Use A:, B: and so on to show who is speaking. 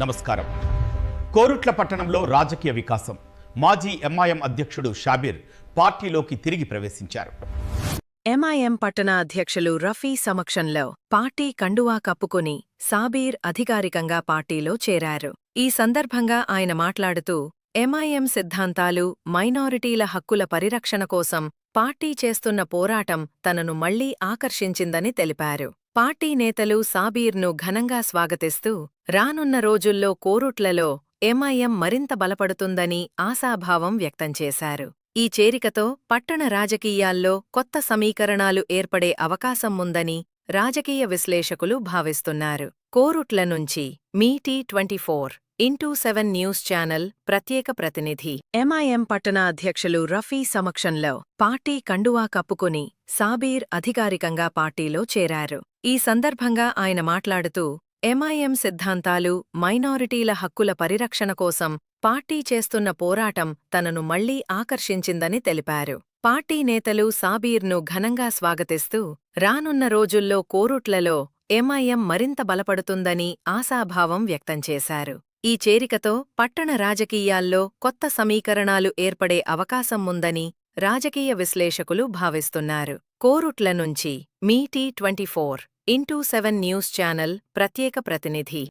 A: నమస్కారం. కోరుట్ల పట్టణంలో రాజకీయ వికాసం. మాజీ ఎంఐఎం అధ్యక్షుడు షాబీర్ పార్టీలోకి తిరిగి ప్రవేశించారు.
B: ఎంఐఎం పట్టణ అధ్యక్షులు రఫీ సమక్షంలో పార్టీ కండువా కప్పుకుని సాబీర్ అధికారికంగా పార్టీలో చేరారు. ఈ సందర్భంగా ఆయన మాట్లాడుతూ ఎంఐఎం సిద్ధాంతాలు మైనారిటీల హక్కుల పరిరక్షణ కోసం పార్టీ చేస్తున్న పోరాటం తనను మళ్ళీ ఆకర్షించిందని తెలిపారు. పార్టీ నేతలు సాబీర్ను ఘనంగా స్వాగతిస్తూ రానున్న రోజుల్లో కోరుట్లలో ఎంఐఎం మరింత బలపడుతుందని ఆశాభావం వ్యక్తం చేశారు. ఈ చేరికతో పట్టణ రాజకీయాల్లో కొత్త సమీకరణాలు ఏర్పడే అవకాశం ఉందని రాజకీయ విశ్లేషకులు భావిస్తున్నారు. కోరుట్ల నుంచి Meitei twenty four into seven news channel ప్రత్యేక ప్రతినిధి. ఎంఐఎం పట్టణ అధ్యక్షులు రఫీ సమక్షంలో పార్టీ కండువా కప్పుకుని సాబీర్ అధికారికంగా పార్టీలో చేరారు. ఈ సందర్భంగా ఆయన మాట్లాడుతూ ఎంఐఎం సిద్ధాంతాలు మైనారిటీల హక్కుల పరిరక్షణ కోసం పార్టీ చేస్తున్న పోరాటం తనను మళ్ళీ ఆకర్షించిందని తెలిపారు. పార్టీ నేతలు సాబీర్ను ఘనంగా స్వాగతిస్తూ రానున్న రోజుల్లో కోరుట్లలో ఎంఐఎం మరింత బలపడుతుందని ఆశాభావం వ్యక్తం చేశారు. ఈ చేరికతో పట్టణ రాజకీయాల్లో కొత్త సమీకరణాలు ఏర్పడే అవకాశం ఉందని రాజకీయ విశ్లేషకులు భావిస్తున్నారు. కోరుట్ల నుంచి Meitei twenty four into seven news channel ప్రత్యేక ప్రతినిధి.